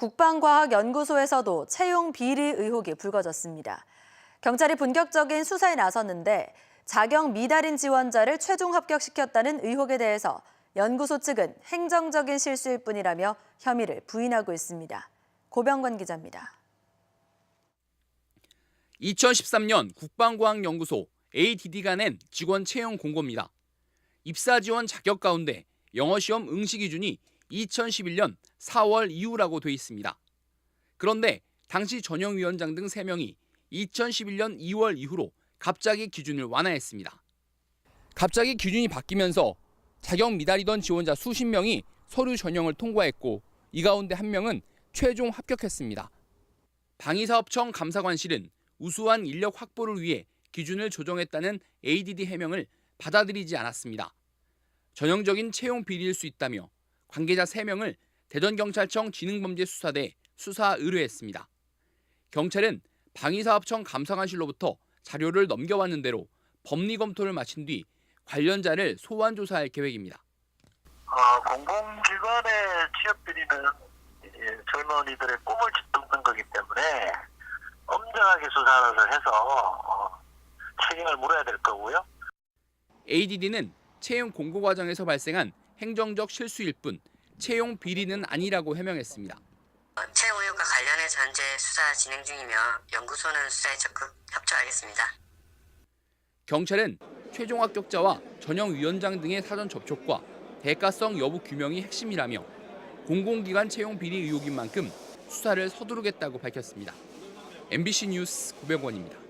국방과학연구소에서도 채용 비리 의혹이 불거졌습니다. 경찰이 본격적인 수사에 나섰는데 자격 미달인 지원자를 최종 합격시켰다는 의혹에 대해서 연구소 측은 행정적인 실수일 뿐이라며 혐의를 부인하고 있습니다. 고병관 기자입니다. 2013년 국방과학연구소 ADD가 낸 직원 채용 공고입니다. 입사 지원 자격 가운데 영어 시험 응시 기준이 2011년 4월 이후라고 돼 있습니다. 그런데 당시 전형위원장 등 3명이 2011년 2월 이후로 갑자기 기준을 완화했습니다. 갑자기 기준이 바뀌면서 자격 미달이던 지원자 수십 명이 서류 전형을 통과했고 이 가운데 한 명은 최종 합격했습니다. 방위사업청 감사관실은 우수한 인력 확보를 위해 기준을 조정했다는 ADD 해명을 받아들이지 않았습니다. 전형적인 채용 비리일 수 있다며 관계자 3명을 대전경찰청 지능범죄수사대에 수사 의뢰했습니다. 경찰은 방위사업청 감사관실로부터 자료를 넘겨왔는 대로 법리 검토를 마친 뒤 관련자를 소환 조사할 계획입니다. 어, 공공기관의 취업 비리는 이제 젊은이들의 꿈을 짓밟는 거기 때문에 엄정하게 수사를 해서 어, 책임을 물어야 될 거고요. ADD는 채용 공고 과정에서 발생한 행정적 실수일 뿐 채용 비리는 아니라고 해명했습니다. 채용 의혹과 관련해서 현재 수사 진행 중이며 연구소는 수사에 적극 협조하겠습니다. 경찰은 최종 합격자와 전형 위원장 등의 사전 접촉과 대가성 여부 규명이 핵심이라며 공공기관 채용 비리 의혹인 만큼 수사를 서두르겠다고 밝혔습니다. MBC 뉴스 고병원입니다.